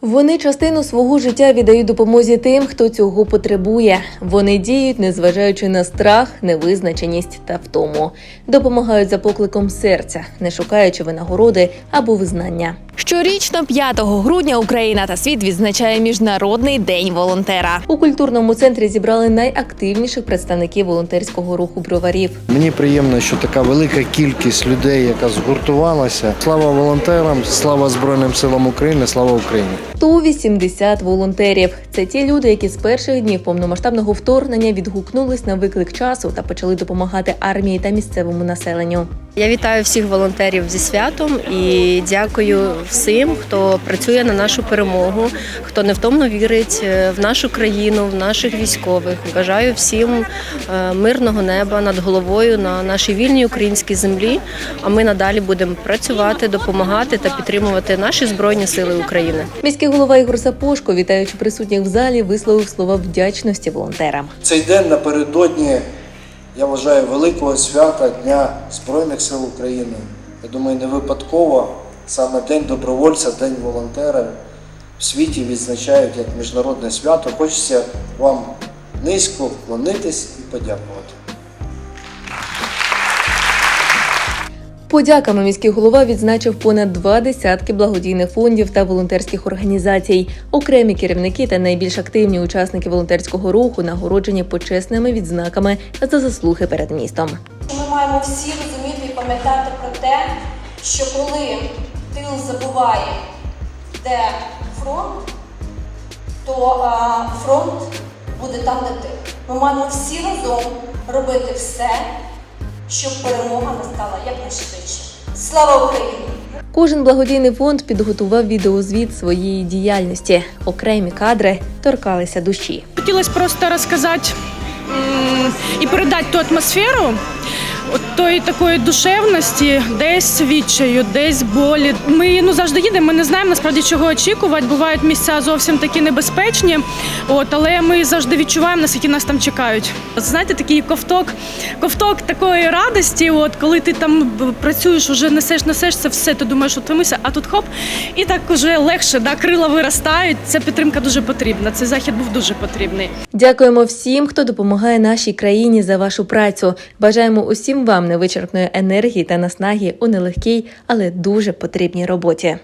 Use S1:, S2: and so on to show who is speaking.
S1: Вони частину свого життя віддають допомозі тим, хто цього потребує. Вони діють, незважаючи на страх, невизначеність та втому. Допомагають за покликом серця, не шукаючи винагороди або визнання. Щорічно, 5 грудня, Україна та світ відзначає міжнародний день волонтера. У культурному центрі зібрали найактивніших представників волонтерського руху броварів.
S2: Мені приємно, що така велика кількість людей, яка згуртувалася. Слава волонтерам, слава Збройним силам України, слава Україні.
S1: 180 волонтерів. Це ті люди, які з перших днів повномасштабного вторгнення відгукнулись на виклик часу та почали допомагати армії та місцевому населенню.
S3: Я вітаю всіх волонтерів зі святом і дякую всім, хто працює на нашу перемогу, хто невтомно вірить е, в нашу країну, в наших військових. Бажаю всім е, мирного неба над головою на нашій вільній українській землі. А ми надалі будемо працювати, допомагати та підтримувати наші збройні сили України.
S1: Міський голова Ігор Сапошко, вітаючи присутніх в залі, висловив слова вдячності волонтерам.
S2: Цей день напередодні, я вважаю, великого свята Дня Збройних сил України. Я думаю, не випадково саме День добровольця, День волонтера в світі відзначають як міжнародне свято. Хочеться вам низько вклонитись і подякувати.
S1: Подяками міський голова відзначив понад два десятки благодійних фондів та волонтерських організацій. Окремі керівники та найбільш активні учасники волонтерського руху нагороджені почесними відзнаками за заслуги перед містом.
S4: Ми маємо всі розуміти і пам'ятати про те, що коли тил забуває, де фронт, то фронт буде там, де ти. Ми маємо всі разом робити все, щоб перемога настала якнайшвидше. Слава Україні!
S1: Кожен благодійний фонд підготував відеозвіт своєї діяльності. Окремі кадри торкалися душі.
S5: Хотілося просто розказати і передати ту атмосферу тої такої душевності, десь відчаю, десь болі. Ми ну завжди їдемо. Ми не знаємо насправді чого очікувати. Бувають місця зовсім такі небезпечні. От але ми завжди відчуваємо, наскільки нас там чекають. От, знаєте, такий ковток, ковток такої радості. От коли ти там працюєш, уже несеш, несеш це все, ти думаєш, от втомився, а тут хоп, і так уже легше, да, крила виростають. Ця підтримка дуже потрібна. Цей захід був дуже потрібний.
S1: Дякуємо всім, хто допомагає нашій країні за вашу працю. Бажаємо усім вам невичерпної енергії та наснаги у нелегкій, але дуже потрібній роботі.